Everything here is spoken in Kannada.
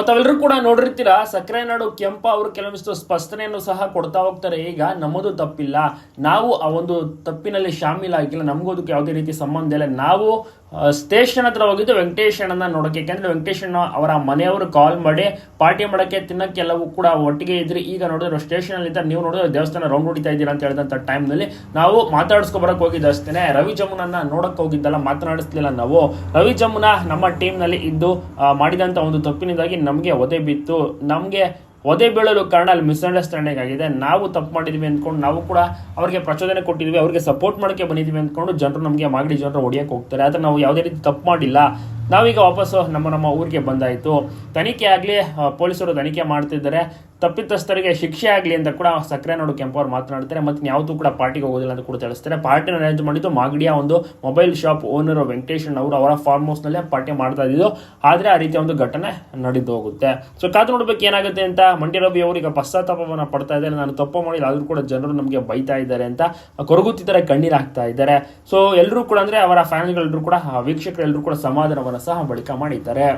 ತಾವೆಲ್ಲರೂ ಕೂಡ ನೋಡಿರ್ತೀರಾ, ಸಕ್ಕರೆ ನಾಡು ಕೆಂಪ ಅವರು ಕೆಲವೊಂದಿಷ್ಟು ಸ್ಪಷ್ಟನೆಯನ್ನು ಸಹ ಕೊಡ್ತಾ ಹೋಗ್ತಾರೆ. ಈಗ ನಮ್ಮದು ತಪ್ಪಿಲ್ಲ. ನಾವು ಆ ಒಂದು ತಪ್ಪಿನಲ್ಲಿ ಶಾಮೀಲಾಗಿಲ್ಲ. ನಮಗೂ ಅದಕ್ಕೆ ಯಾವುದೇ ರೀತಿ ಸಂಬಂಧ ಇಲ್ಲ. ನಾವು ಸ್ಟೇಷನ್ ಹತ್ರ ಹೋಗಿದ್ದು ವೆಂಕಟೇಶ್ ಅಣ್ಣನ ನೋಡೋಕೆ. ಯಾಕಂದ್ರೆ ವೆಂಕಟೇಶ್ ಅಣ್ಣ ಅವರ ಮನೆಯವರು ಕಾಲ್ ಮಾಡಿ ಪಾರ್ಟಿ ಮಾಡೋಕ್ಕೆ ತಿನ್ನಕ್ಕೆ ಎಲ್ಲವೂ ಕೂಡ ಒಟ್ಟಿಗೆ ಇದ್ರಿ. ಈಗ ನೋಡಿದ್ರೆ ಸ್ಟೇಷನ್ ಅಲ್ಲಿ ನೀವು ನೋಡಿದ್ರೆ ದೇವಸ್ಥಾನ ರೌಂಡ್ ಹೊಡಿತಾ ಇದ್ದೀರಾ ಅಂತ ಹೇಳಿದಂಥ ಟೈಮ್ನಲ್ಲಿ ನಾವು ಮಾತಾಡಿಸ್ಕೊಬರಕ್ಕೆ ಹೋಗಿದ್ದ ಅಷ್ಟೇ ರವಿ ಜಮುನನ್ನ ನೋಡಕ್ ಹೋಗಿದ್ದಲ್ಲ, ಮಾತನಾಡಿಸ್ಲಿಲ್ಲ ನಾವು. ರವಿ ಜಮುನ ನಮ್ಮ ಟೀಮ್ನಲ್ಲಿ ಇದ್ದು ಮಾಡಿದಂತ ಒಂದು ತಪ್ಪಿನಿಂದಾಗಿ ನಮಗೆ ಒದೆ ಬಿತ್ತು. ನಮಗೆ ಒದೆ ಬೀಳಲು ಕಾರಣ ಅಲ್ಲಿ ಮಿಸ್ಅಂಡರ್ಸ್ಟ್ಯಾಂಡಿಂಗ್ ಆಗಿದೆ. ನಾವು ತಪ್ಪು ಮಾಡಿದ್ವಿ ಅಂದ್ಕೊಂಡು ನಾವು ಕೂಡ ಅವರಿಗೆ ಪ್ರಚೋದನೆ ಕೊಟ್ಟಿದ್ವಿ, ಅವರಿಗೆ ಸಪೋರ್ಟ್ ಮಾಡೋಕ್ಕೆ ಬಂದಿದ್ವಿ ಅಂದ್ಕೊಂಡು ಜನರು ನಮಗೆ ಮಾಗಡಿ ಜನರು ಹೊಡಿಯೋಕೆ ಹೋಗ್ತಾರೆ. ಆದರೆ ನಾವು ಯಾವುದೇ ರೀತಿ ತಪ್ಪು ಮಾಡಿಲ್ಲ. ನಾವೀಗ ವಾಪಸ್ಸು ನಮ್ಮ ನಮ್ಮ ಊರಿಗೆ ಬಂದಾಯಿತು. ತನಿಖೆ ಆಗಲಿ ಪೊಲೀಸರು ತನಿಖೆ ಮಾಡ್ತಿದ್ದಾರೆ. ತಪ್ಪಿತಸ್ಥರಿಗೆ ಶಿಕ್ಷೆ ಆಗಲಿ ಅಂತ ಕೂಡ ಸಕ್ಕರೆ ನೋಡು ಕೆಂಪವ್ರು ಮಾತನಾಡ್ತಾರೆ ಮತ್ತು ಯಾವತ್ತೂ ಕೂಡ ಪಾರ್ಟಿಗೆ ಹೋಗೋದಿಲ್ಲ ಅಂತ ಕೂಡ ತಿಳಿಸ್ತಾರೆ. ಪಾರ್ಟಿನ ಅರೇಂಜ್ ಮಾಡಿದ್ದು ಮಾಗಡಿಯ ಒಂದು ಮೊಬೈಲ್ ಶಾಪ್ ಓನರ್ ವೆಂಕಟೇಶನ್ ಅವರು ಅವರ ಫಾರ್ಮ್ ಹೌಸ್ನಲ್ಲೇ ಪಾರ್ಟಿ ಮಾಡ್ತಾ ಇದ್ದು ಆದರೆ ಆ ರೀತಿಯ ಒಂದು ಘಟನೆ ನಡೆದು ಹೋಗುತ್ತೆ. ಸೊ ಕಾದು ನೋಡ್ಬೇಕು ಏನಾಗುತ್ತೆ ಅಂತ ಮಂಡ್ಯ ರವಿ ಅವರು ಈಗ ಪಶ್ಚಾತ್ತಾಪವನ್ನು ಪಡ್ತಾ ಇದ್ದಾರೆ. ನಾನು ತಪ್ಪು ಮಾಡಿಲ್ಲ, ಆದರೂ ಕೂಡ ಜನರು ನಮಗೆ ಬೈತಾ ಇದ್ದಾರೆ ಅಂತ ಕೊರಗುತ್ತಿದ್ದಾರೆ ಕಣ್ಣೀರು ಹಾಕ್ತಾ ಇದ್ದಾರೆ. ಸೊ ಎಲ್ಲರೂ ಕೂಡ ಅಂದರೆ ಅವರ ಫ್ಯಾನ್ಗಳೆಲ್ಲರೂ ಕೂಡ ವೀಕ್ಷಕರೆಲ್ಲರೂ ಕೂಡ ಸಮಾಧಾನವನ್ನು ಸಹ ಬಳಿಕ ಮಾಡಿದ್ದಾರೆ.